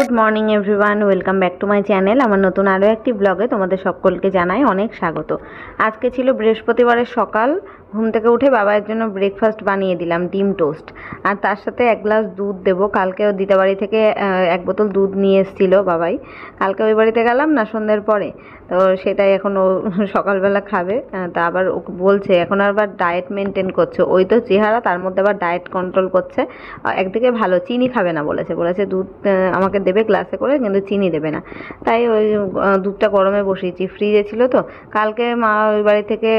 Good morning everyone, welcome back to my channel. আমার নতুন আরও একটি ব্লগে তোমাদের সকলকে জানাই অনেক স্বাগত। আজকে ছিল বৃহস্পতিবারের সকাল, ঘুম থেকে উঠে বাবার জন্য ব্রেকফাস্ট বানিয়ে দিলাম, ডিম টোস্ট। আর তার সাথে এক গ্লাস দুধ দেবো। কালকেও দিতে বাড়ি থেকে এক বোতল দুধ নিয়ে এসেছিল বাবাই। কালকে ওই বাড়িতে গেলাম না সন্ধ্যের পরে। তো সেটাই এখন ও সকালবেলা খাবে। তা আবার ও বলছে, এখন আবার ডায়েট মেনটেন করছে। ওই তো চেহারা, তার মধ্যে আবার ডায়েট কন্ট্রোল করছে। একদিকে ভালো, চিনি খাবে না বলেছে। বলেছে, দুধ আমাকে দেবে গ্লাসে করে, কিন্তু চিনি দেবে না। তাই ওই দুধটা গরমে বসিয়েছি। ফ্রিজে ছিল তো। কালকে মা ওই বাড়ি থেকে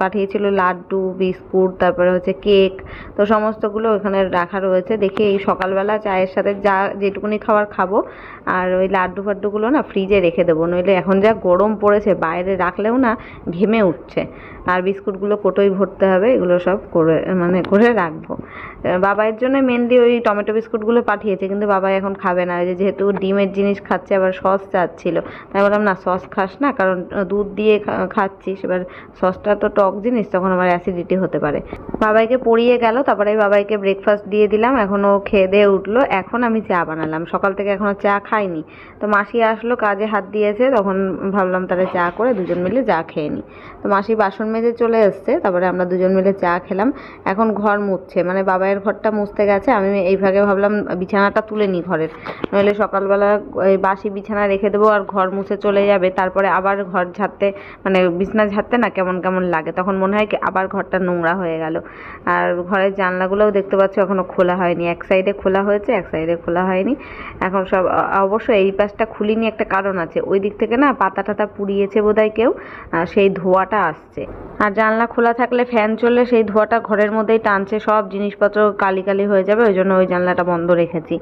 পাঠিয়েছিল লাড্ডু, বিস্কুট, তারপরে হচ্ছে কেক। তো সমস্তগুলো ওখানে রাখা রয়েছে। দেখি এই সকালবেলা চায়ের সাথে যা যেটুকুনি খাবার খাব, আর ওই লাড্ডু ফাড্ডুগুলো না ফ্রিজে রেখে দেবো। নইলে এখন যা গরম পড়েছে, বাইরে রাখলেও না ঘেমে উঠছে। আর বিস্কুটগুলো কোটোই ভরতে হবে, এগুলো সব করে মানে করে রাখব। বাবাইয়ের জন্য মেনলি ওই টমেটো বিস্কুটগুলো পাঠিয়েছে, কিন্তু বাবা এখন খাবে না। যে যেহেতু ডিমের জিনিস খাচ্ছে, আবার সস চাচ্ছিল। তাই বললাম, না, সস খাস না, কারণ দুধ দিয়ে খাচ্ছিস। এবার সসটা তো টক জিনিস, তখন আমার অ্যাসিডিটি হতে পারে। বাবাইকে পড়িয়ে গেল, তারপরে বাবাইকে ব্রেকফাস্ট দিয়ে দিলাম। এখন ও খেয়ে দিয়ে উঠল। এখন আমি চা বানালাম। সকাল থেকে এখনও চা খাইনি। তো মাসি আসলো, কাজে হাত দিয়েছে, তখন ভাবলাম তাহলে চা করে দুজন মিলে চা খেয়ে নিই তো মাসি বাসন মেজে চলে এসছে, তারপরে আমরা দুজন মিলে চা খেলাম। এখন ঘর মুছছে মানে বাবাইয়ের ঘরটা মুছতে গেছে, আমি এই ভাগে ভাবলাম বিছানাটা তুলে নিই ঘরের। নইলে সকালবেলা ওই বাসি বিছানা রেখে দেবো আর ঘর মুছে চলে যাবে, তারপরে আবার ঘর ঝাড়তে মানে বিছানা ঝাড়তে না কেমন কেমন লাগে, তখন মনে হয় কি আবার ঘরটা নোংরা হয়ে গেল। আর ঘরের জানলাগুলোও দেখতে পাচ্ছ এখনও খোলা হয়নি, এক সাইডে খোলা হয়েছে, এক সাইডে খোলা হয়নি। এখন সব অবশ্য এই পাশটা খুলিনি একটা কারণ আছে, ওই দিক থেকে না পাতা টাতা পুড়িয়েছে বোধহয় কেউ সেই ধোঁয়াটা আসছে। আর জানলা খোলা থাকলে ফ্যান চললে সেই ধোঁয়াটা ঘরের মধ্যেই টানছে, সব জিনিসপত্র কালি কালি হয়ে যাবে, ওই জন্য ওই জানলাটা বন্ধ রেখেছি।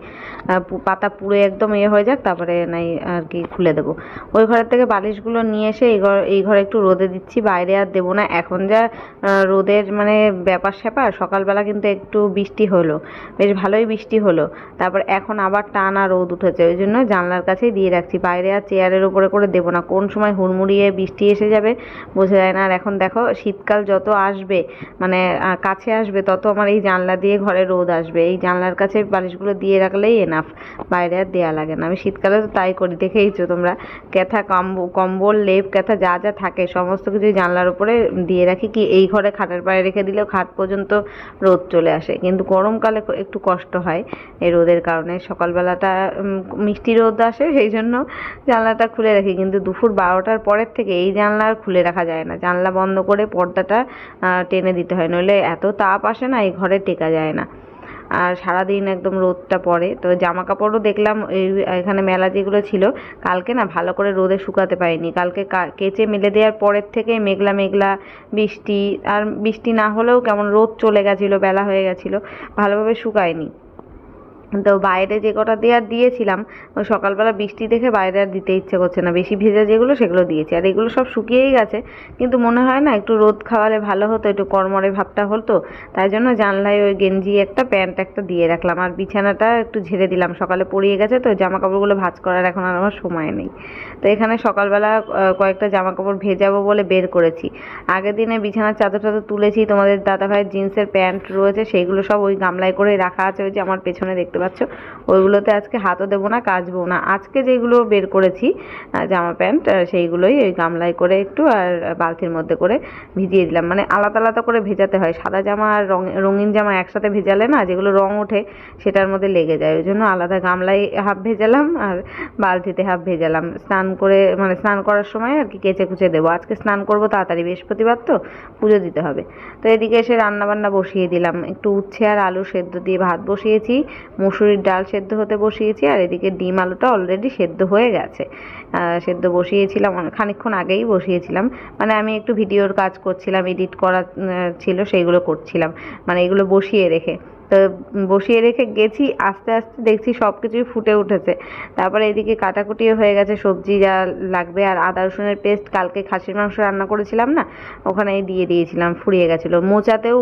পাতা পুড়ে একদম ইয়ে হয়ে যাক, তারপরে নাই আর কি খুলে দেবো। ওই ঘরের থেকে বালিশগুলো নিয়ে এসে এই ঘর এই ঘরে একটু রোদে দিচ্ছি, বাইরে আর দেবো না। এখন যা রোদের মানে ব্যাপার স্যাপার, সকালবেলা কিন্তু একটু বৃষ্টি হলো, বেশ ভালোই বৃষ্টি হলো। তারপর এখন আবার টানা রোদ উঠেছে, ওই জন্য জানলার কাছেই দিয়ে রাখছি। বাইরে আর চেয়ারের উপরে করে দেবো না কোন সময় হুড়মুড়িয়ে বৃষ্টি এসে যাবে বোঝা যায় না। আর এখন দেখো, শীতকাল যত আসবে মানে কাছে আসবে, তত আমার এই জানলা দিয়ে ঘরে রোদ আসবে। এই জানলার কাছে বালিশগুলো দিয়ে রাখলেই এনাফ বাইরে আর দেওয়া লাগে না। আমি শীতকালে তো তাই করি, দেখেইছো তোমরা? ক্যাথা কম্ব- কম্বল, লেপ, ক্যাথা যা যা থাকে, সমস্ত কিছু জানলার উপরে দিয়ে রাখি কি এই ঘরে খাটের পায়ে রেখে দিলেও খাট পর্যন্ত রোদ চলে আসে। কিন্তু গরমকালে একটু কষ্ট হয় এই রোদের কারণে। সকালবেলাটা মিষ্টি রোদ আসে, সেই জন্য জানলাটা খুলে রাখি। কিন্তু দুপুর বারোটার পরের থেকে এই জানলা আর খুলে রাখা যায় না। জানলা বন্ধ করে পর্দাটা টেনে দিতে হয়, নইলে এত তাপ আসে না, এই ঘরে টেকা যায় না। আর সারাদিন একদম রোদটা পড়ে। তো জামা কাপড়ও দেখলাম এই, এখানে মেলা যেগুলো ছিল, কালকে না ভালো করে রোদে শুকাতে পারিনি। কালকে কেচে মেলে দেওয়ার পরের থেকে মেঘলা মেঘলা বৃষ্টি, আর বৃষ্টি না হলেও কেমন রোদ চলে গেছিল, বেলা হয়ে গেছিল, ভালোভাবে শুকায়নি। তো বাইরে যে কটা দেওয়ার দিয়েছিলাম, ওই সকালবেলা বৃষ্টি দেখে বাইরে আর দিতে ইচ্ছে করছে না। বেশি ভেজা যেগুলো, সেগুলো দিয়েছি। আর এগুলো সব শুকিয়েই গেছে, কিন্তু মনে হয় না একটু রোদ খাওয়ালে ভালো হতো, একটু কর্মরে ভাবটা হতো। তাই জন্য জানলায় ওই গেঞ্জি একটা, প্যান্ট একটা দিয়ে রাখলাম। আর বিছানাটা একটু ঝেড়ে দিলাম। সকালে পড়িয়ে গেছে তো জামা কাপড়গুলো ভাজ করার এখন আর আমার সময় নেই। তো এখানে সকালবেলা কয়েকটা জামা কাপড় ভেজাবো বলে বের করেছি। আগের দিনে বিছানার চাদর টাদর তুলেছি, তোমাদের দাদাভাইয়ের জিন্সের প্যান্ট রয়েছে সেইগুলো সব ওই গামলায় করে রাখা আছে, ওই যে আমার পেছনে দেখতে পাচ্ছ? ওইগুলোতে আজকে হাতও দেবো না কাচবো না। আজকে যেগুলো বের করেছি জামা প্যান্ট সেইগুলোই ওই গামলায় করে একটু আর বালতির মধ্যে করে ভিজিয়ে দিলাম। মানে আলাদা আলাদা করে ভেজাতে হয়। সাদা জামা আর রঙিন জামা একসাথে ভেজালে না যেগুলো রং ওঠে সেটার মধ্যে লেগে যায়। ওই জন্য আলাদা গামলায় হাফ ভেজালাম আর বালতিতে হাফ ভেজালাম। স্নান করে মানে স্নান করার সময় আর কি কেচে কুচে দেবো। আজকে স্নান করব তাড়াতাড়ি, বৃহস্পতিবার তো, পুজো দিতে হবে। তো এদিকে এসে রান্না বান্না বসিয়ে দিলাম। একটু উচ্ছে আর আলু সেদ্ধ দিয়ে ভাত বসিয়েছি। মুসুরির ডাল সেদ্ধ হতে বসিয়েছি, আর এদিকে ডিম আলুটা অলরেডি সেদ্ধ হয়ে গেছে। সেদ্ধ বসিয়েছিলাম খানিক্ষণ আগেই বসিয়েছিলাম। মানে আমি একটু ভিডিওর কাজ করছিলাম এডিট করা ছিল, সেইগুলো করছিলাম। মানে এগুলো বসিয়ে রেখে। তো বসিয়ে রেখে গেছি, আস্তে আস্তে দেখছি সব কিছুই ফুটে উঠেছে। তারপরে এদিকে কাটাকুটিও হয়ে গেছে, সবজি যা লাগবে আর আদা, রসুনের পেস্ট, কালকে খাসির মাংস রান্না করেছিলাম না, ওখানেই দিয়ে দিয়েছিলাম, ফুরিয়ে গেছিল। মোচাতেও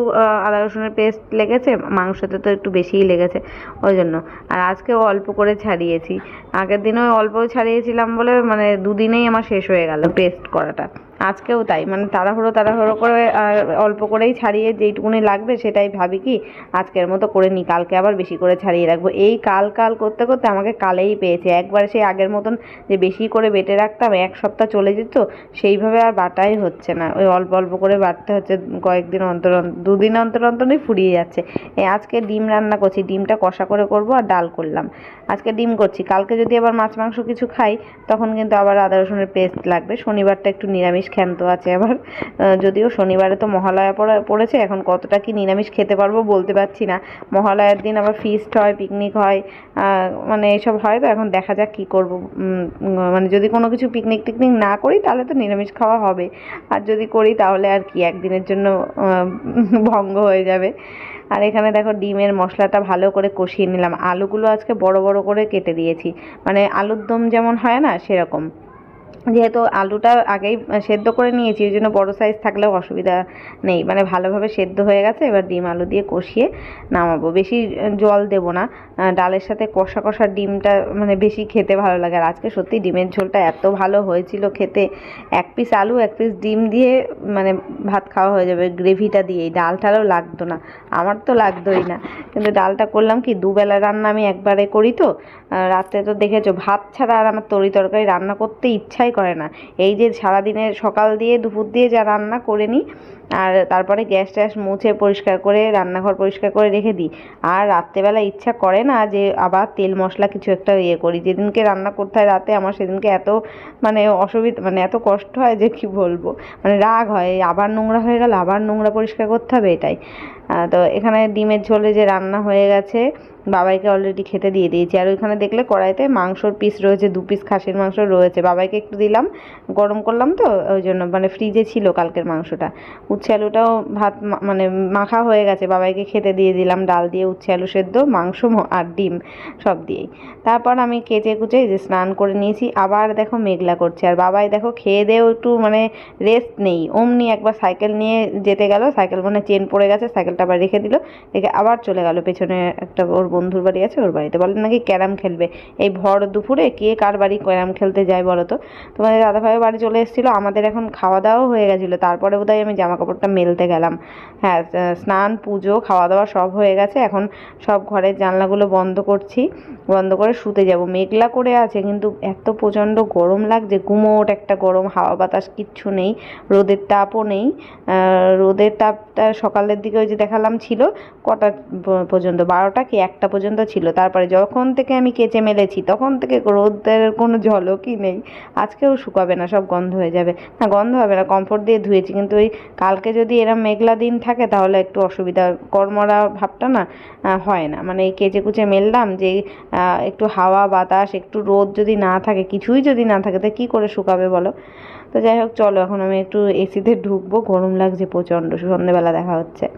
আদা, রসুনের পেস্ট লেগেছে, মাংসতে তো একটু বেশিই লেগেছে, ওই জন্য। আর আজকেও অল্প করে ছাড়িয়েছি। আগের দিনও অল্প ছাড়িয়েছিলাম বলে মানে দুদিনেই আমার শেষ হয়ে গেল পেস্ট করাটা। আজকেও তাই মানে তাড়াহুড়ো তাড়াহুড়ো করে অল্প করেই ছাড়িয়ে যেইটুকুনি লাগবে সেটাই ভাবি কি আজকের মতো করে নিই কালকে আবার বেশি করে ছাড়িয়ে রাখব। এই কাল কাল করতে করতে আমাকে কালেই পেয়েছে, একবার সেই আগের মতন যে বেশি করে বেটে রাখতাম, এক সপ্তাহ চলে যেত, সেইভাবে আর বাটাই হচ্ছে না, ওই অল্প অল্প করে বাটতে হচ্ছে কয়েকদিন অন্তর দুদিন অন্তর অন্তরই ফুরিয়ে যাচ্ছে। আজকে ডিম রান্না করছি, ডিমটা কষা করে করব আর ডাল করলাম। আজকে ডিম করছি, কালকে যদি আবার মাছ মাংস কিছু খাই, তখন কিন্তু আবার আদা রসুনের পেস্ট লাগবে, শনিবারটা একটু নিরামিষ ক্ষান্ত আছে। আবার যদিও শনিবারে তো মহালয়া পড়ে, পড়েছে, এখন কতটা কি নিরামিষ খেতে পারব বলতে পারছি না। মহালয়ার দিন আবার ফিস্ট হয় পিকনিক হয় মানে এসব হয় তো, এখন দেখা যাক কী করব। মানে যদি কোনো কিছু পিকনিক টিকনিক না করি, তাহলে তো নিরামিষ খাওয়া হবে। আর যদি করি, তাহলে আর কি, একদিনের জন্য ভঙ্গ হয়ে যাবে। আর এখানে দেখো ডিমের মশলাটা ভালো করে কষিয়ে নিলাম। আলুগুলো আজকে বড় বড় করে কেটে দিয়েছি। মানে আলুর দম যেমন হয় না, সেরকম। যেহেতু আলুটা আগেই সেদ্ধ করে নিয়েছি ওই জন্য বড়ো সাইজ থাকলেও অসুবিধা নেই। মানে ভালোভাবে সেদ্ধ হয়ে গেছে, এবার ডিম আলু দিয়ে কষিয়ে নামাবো। বেশি জল দেবো না। ডালের সাথে কষা কষা ডিমটা মানে বেশি খেতে ভালো লাগে। আর আজকে সত্যি ডিমের ঝোলটা এত ভালো হয়েছিল খেতে। এক পিস আলু, এক পিস ডিম দিয়ে মানে ভাত খাওয়া হয়ে যাবে গ্রেভিটা দিয়েই। ডাল টালও লাগতো না। আমার তো লাগতোই না। কিন্তু ডালটা করলাম কি, দুবেলা রান্না আমি একবারে করি তো। রাত্রে তো দেখেছ, ভাত ছাড়া আর আমার তরি তরকারি রান্না করতে ইচ্ছাই করে না। এই যে সারাদিনের সকাল দিয়ে দুপুর দিয়ে যা রান্না করে নিই, আর তারপরে গ্যাস ট্যাস মুছে পরিষ্কার করে, রান্নাঘর পরিষ্কার করে রেখে দিই। আর রাত্রেবেলা ইচ্ছা করে না যে আবার তেল মশলা কিছু একটা ইয়ে করি। যেদিনকে রান্না করতে হয় রাতে আমার সেদিনকে এত মানে অসুবিধা মানে এত কষ্ট হয় যে কি বলব? মানে রাগ হয় আবার নোংরা হয়ে গেল, আবার নোংরা পরিষ্কার করতে হবে এটাই। তো এখানে ডিমের ঝোলে যে রান্না হয়ে গেছে বাবাইকে অলরেডি খেতে দিয়ে দিয়েছি। আর ওইখানে দেখলে কড়াইতে মাংসর পিস রয়েছে, দু পিস খাসির মাংস রয়েছে। বাবাইকে একটু দিলাম, গরম করলাম তো, ওই জন্য মানে ফ্রিজে ছিল কালকের মাংসটা। উচ্ছে আলুটাও ভাত মানে মাখা হয়ে গেছে, বাবাইকে খেতে দিয়ে দিলাম। ডাল দিয়ে উচ্ছে আলু সেদ্ধ, মাংস আর ডিম সব দিয়েই। তারপর আমি কেচে কুচে যে স্নান করে নিয়েছি। আবার দেখো মেঘলা করছে। আর বাবাই দেখো খেয়ে দেও একটু মানে রেস্ট নেই। অমনি একবার সাইকেল নিয়ে যেতে গেল সাইকেল মানে চেন পড়ে গেছে সাইকেলটা আবার রেখে দিল, রেখে আবার চলে গেল। পেছনে একটা ওর বন্ধুর বাড়ি আছে, ওর বাড়িতে। বলে নাকি ক্যারাম খেলবে। এই ভর দুপুরে কে কার বাড়ি ক্যারাম খেলতে যায় বলো তো তোমাদের দাদাভাইয়ের বাড়ি চলে এসেছিল, আমাদের এখন খাওয়া দাওয়াও হয়ে গেছিল। তারপরে বোধহয় আমি জামা কাপড়টা মেলতে গেলাম। হ্যাঁ স্নান, পুজো খাওয়া দাওয়া সব হয়ে গেছে। এখন সব ঘরের জানলাগুলো বন্ধ করছি। বন্ধ করে শুতে যাব। মেঘলা করে আছে, কিন্তু এত প্রচণ্ড গরম লাগছে, গুমোট একটা গরম, হাওয়া বাতাস কিচ্ছু নেই, রোদের তাপও নেই। রোদের তাপটা সকালের দিকে ওই যে দেখালাম ছিল, কটা পর্যন্ত, বারোটা কি একটা পর্যন্ত ছিল। তারপরে যখন থেকে আমি কেচে মেলেছি, তখন থেকে রোদের কোনো ঝলকই নেই। আজকেও শুকাবে না, সব গন্ধ হয়ে যাবে। না, গন্ধ হবে না কমফোর্ট দিয়ে ধুয়েছি। কিন্তু ওই কালকে যদি এরম মেঘলা দিন থাকে, তাহলে একটু অসুবিধা। কর্মরা ভাবটা না হয় না। মানে এই কেচে কুচে মেললাম যে একটু হাওয়া, বাতাস, একটু রোদ যদি না থাকে, কিছুই যদি না থাকে, তো কী করে শুকাবে বলো? তো যাই হোক, চলো, এখন আমি একটু এসিতে ঢুকবো। গরম লাগছে প্রচণ্ড, সন্ধ্যেবেলা দেখা হচ্ছে।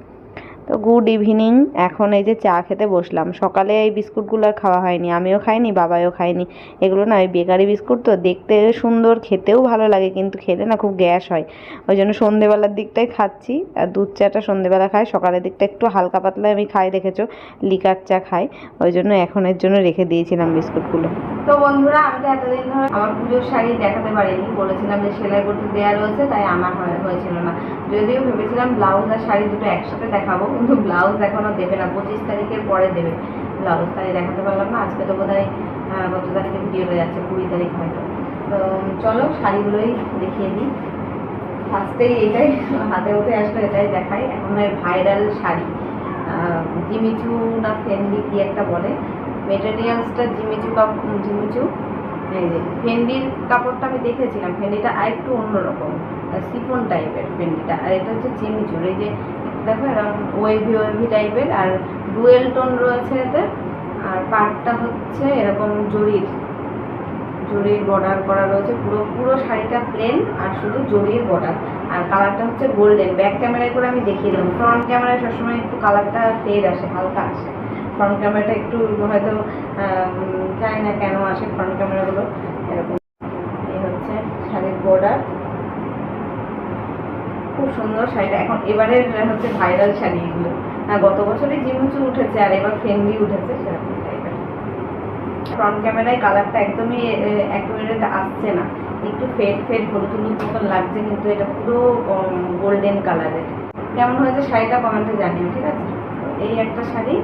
তো গুড ইভিনিং এখন এই যে চা খেতে বসলাম। সকালে এই বিস্কুটগুলো আর খাওয়া হয়নি। আমিও খাইনি বাবাও খায়নি এগুলো না ওই বেকারি বিস্কুট তো দেখতে সুন্দর, খেতেও ভালো লাগে কিন্তু খেলে না খুব গ্যাস হয়। ওই জন্য সন্ধেবেলার দিকটাই খাচ্ছি। আর দুধ চাটা সন্ধেবেলা খাই, সকালের দিকটা একটু হালকা পাতলা আমি খাই, দেখেছ? লিকার চা খাই। ওই জন্য এখনের জন্য রেখে দিয়েছিলাম বিস্কুটগুলো। তো বন্ধুরা, আমি তো এতদিন ধরে আমার পুজোর শাড়ি দেখাতে পারিনি। বলেছিলাম যে সেলাই করতে দেওয়া রয়েছে, তাই আমার হয়েছিল না। যদিও ভেবেছিলাম ব্লাউজ আর শাড়ি দুটো একসাথে দেখাবো। কিন্তু ব্লাউজ এখনও দেবে না। পঁচিশ তারিখের পরে দেবে। ব্লাউজ তাই দেখাতে পারলাম না। আজকে তো বোধ হয় কত তারিখে ভিডিওটা যাচ্ছে, কুড়ি তারিখ হয়তো। তো চলো, শাড়িগুলোই দেখিয়ে দিই। ফার্স্টেই এটাই, হাতে উঠে আসলে, এটাই দেখাই। এখন ভাইরাল শাড়ি। জিমিচু না ফেন্ডি কি একটা বলে? মেটেরিয়ালসটা জিমিচু কাপ জিমিচু? এই যে, ফেন্ডির কাপড়টা আমি দেখেছিলাম। ফেন্ডিটা আরেকটু অন্যরকম। সিফন টাইপের ফেন্ডিটা। আর এটা হচ্ছে জিমিচুর। এই যে দেখো এরকম ওয়েভি ওয়েভি টাইপের আর ডুয়েল টোন রয়েছে এতে, আর পার্টটা হচ্ছে এরকম জরির জরির বর্ডার করা রয়েছে, পুরো পুরো শাড়িটা প্লেন আর শুধু জরির বর্ডার আর কালারটা হচ্ছে গোল্ডেন ব্যাক ক্যামেরায় করে আমি দেখিয়ে দিলাম ফ্রন্ট ক্যামেরায় সবসময় একটু কালারটা ফেড আসে, হালকা আসে ফ্রন্ট ক্যামেরাটা একটু হয়তো জানি না কেন আসে ফ্রন্ট ক্যামেরাগুলো এরকম, এই হচ্ছে শাড়ির বর্ডার খুব সুন্দর শাড়িটা। এখন এবারের, হচ্ছে ভাইরাল শাড়ি এগুলো। আর গত বছরই জিমুচু উঠেছে আর এবার ফেন্ডি উঠেছে, সেরকম ফ্রন্ট ক্যামেরায় কালারটা একদমই অ্যাকুরেট আসছে না। একটু ফেড ফেড হলুদ হলুদ মতন লাগছে, কিন্তু এটা পুরো গোল্ডেন কালারের কেমন হয়েছে শাড়িটা কমেন্টে জানিও, ঠিক আছে? এই একটা শাড়ি,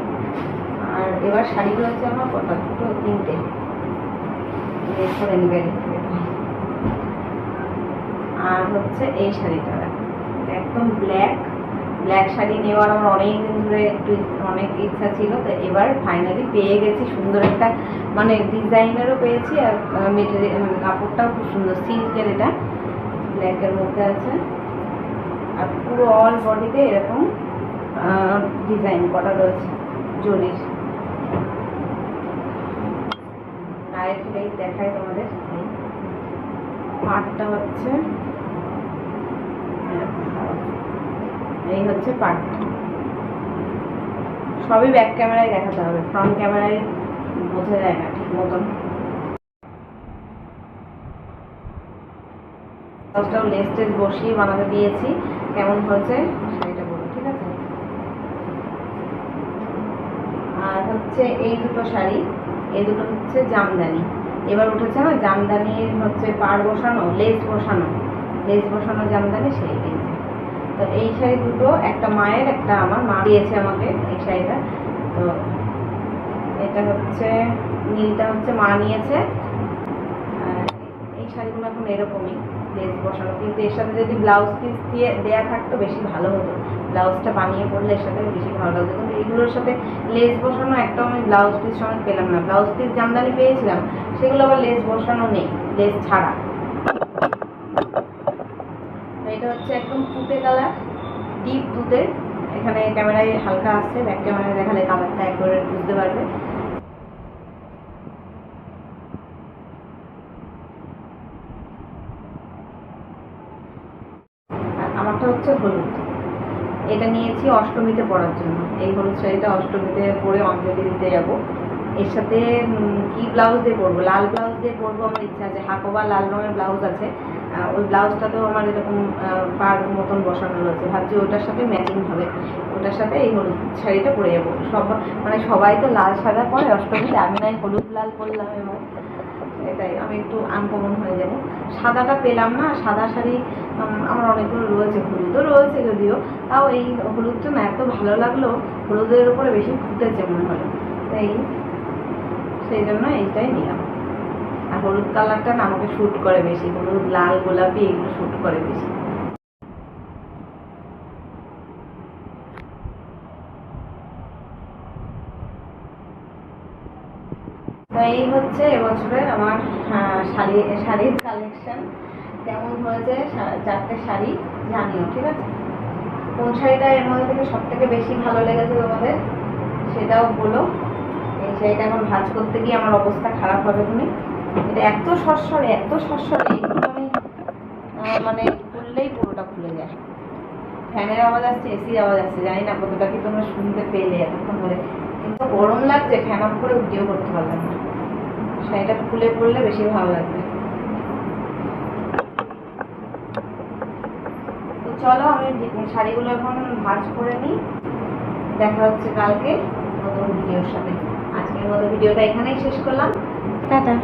আর এবার শাড়িগুলো হচ্ছে আমার কটা দুটো, তিনটে। আর হচ্ছে এই শাড়িটা একদম ব্ল্যাক ব্ল্যাক শাড়ি নেওয়ার আমার অনেক দিন ধরে একটু অনেক ইচ্ছা ছিল, তো এবার ফাইনালি পেয়ে গেছি, সুন্দর একটা মানে ডিজাইনেরও পেয়েছি আর মেটেরিয়াল কাপড়টাও খুব সুন্দর, সিল্কের এটা ব্ল্যাকের মধ্যে আছে। আর পুরো অল বডিতে এরকম ডিজাইন করা রয়েছে, জরির। দেখাই তোমাদের। পাটটা হচ্ছে এরকম। এই হচ্ছে পাটটা সবই ব্যাক ক্যামেরায় দেখাতে হবে ফ্রন্ট ক্যামেরায় বোঝা যায় না ঠিক মতন। দশটাও লেস টেস বসিয়ে বানাতে দিয়েছি, কেমন হয়েছে শাড়িটা বলো ঠিক আছে? আর হচ্ছে এই দুটো শাড়ি, এই দুটো হচ্ছে জামদানি। এবার উঠেছে না, জামদানির হচ্ছে পাড় বসানো লেস বসানো। লেস বসানো জামদানি, সেই। তো এই শাড়ি দুটো, একটা মায়ের, একটা আমার। মা দিয়েছে আমাকে এই শাড়িটা। তো এটা হচ্ছে, নীলটা হচ্ছে মা নিয়েছে। এই শাড়িগুলো এখন এরকমই, লেস বসানো। কিন্তু এর সাথে যদি ব্লাউজ পিস দিয়ে দেয়া থাকতো, বেশি ভালো হতো। ব্লাউজটা বানিয়ে পড়লে এর সাথে বেশি ভালো লাগতো। কিন্তু এগুলোর সাথে লেস বসানো একটাও আমি ব্লাউজ পিস সময় পেলাম না। ব্লাউজ পিস জামদানি পেয়েছিলাম, সেগুলো আবার লেস বসানো নেই, লেস ছাড়া। এটা হচ্ছে একদম তুতে কালার ডিপ তুতে এখানে ক্যামেরায় হালকা আসছে ব্যাক ক্যামেরায় দেখালে কালারটা একবারে বুঝতে পারবে। আমারটা হচ্ছে হলুদ। এটা নিয়েছি অষ্টমীতে পরার জন্য। এই হলুদ শাড়িটা অষ্টমীতে পরে অঞ্জলি দিতে যাব। এর সাথে কি ব্লাউজ দিয়ে পরবো? লাল ব্লাউজ দিয়ে পরবো, আমার ইচ্ছা আছে। হাকোবা লাল রঙের ব্লাউজ আছে। ওই ব্লাউজটাতেও আমার এরকম পাড় মতন বসানো রয়েছে। ভাবছি ওটার সাথে ম্যাচিং হবে। ওটার সাথে এই হলুদ শাড়িটা পরে যাব। সব মানে সবাই তো লাল সাদা পরে, অষ্টমীতে আমি নাই, হলুদ লাল পরলাম এবং এটাই, আমি একটু আনকমন হয়ে যাব। সাদাটা পেলাম না, সাদা শাড়ি আমার অনেকগুলো রয়েছে, হলুদও রয়েছে যদিও। তাও এই হলুদটা না এত ভালো লাগল, হলুদের উপরে বেশি ফুটেছে মনে হলো তাই সেই জন্য এইটাই নিলাম। হলুদ কালারটা না আমাকে শ্যুট করে বেশি। হলুদ লাল গোলাপি এগুলো শ্যুট করে বেশি। এই হচ্ছে এবছরের আমার শাড়ি, শাড়ির কালেকশন কেমন হয়েছে? চারটে শাড়ি, জানিও, ঠিক আছে? কোন শাড়িটা এর মধ্যে থেকে সব থেকে বেশি ভালো লেগেছে তোমাদের? সেটাও বলো। এই শাড়িটা এখন ভাজ করতে গিয়ে আমার অবস্থা খারাপ হবে তুমি। এত সরসরে এত এগুলো আমি মানে খুললেই পুরোটা খুলে যায়। ফ্যানের আওয়াজ আসছে এসির আওয়াজ আসছে, জানি না কতটা কি তোমরা শুনতে পেলে এতক্ষণ ধরে। কিন্তু গরম লাগছে, ফ্যান অফ করে ভিডিও করতে পারলাম না। শাড়িটা খুলে পড়লে বেশি ভালো লাগবে। চলো, আমি শাড়িগুলো এখন ভাঁজ করে নিই। দেখা হচ্ছে কালকে নতুন ভিডিওর সাথে। আজকের মতো ভিডিওটা এখানেই শেষ করলাম। টাটা।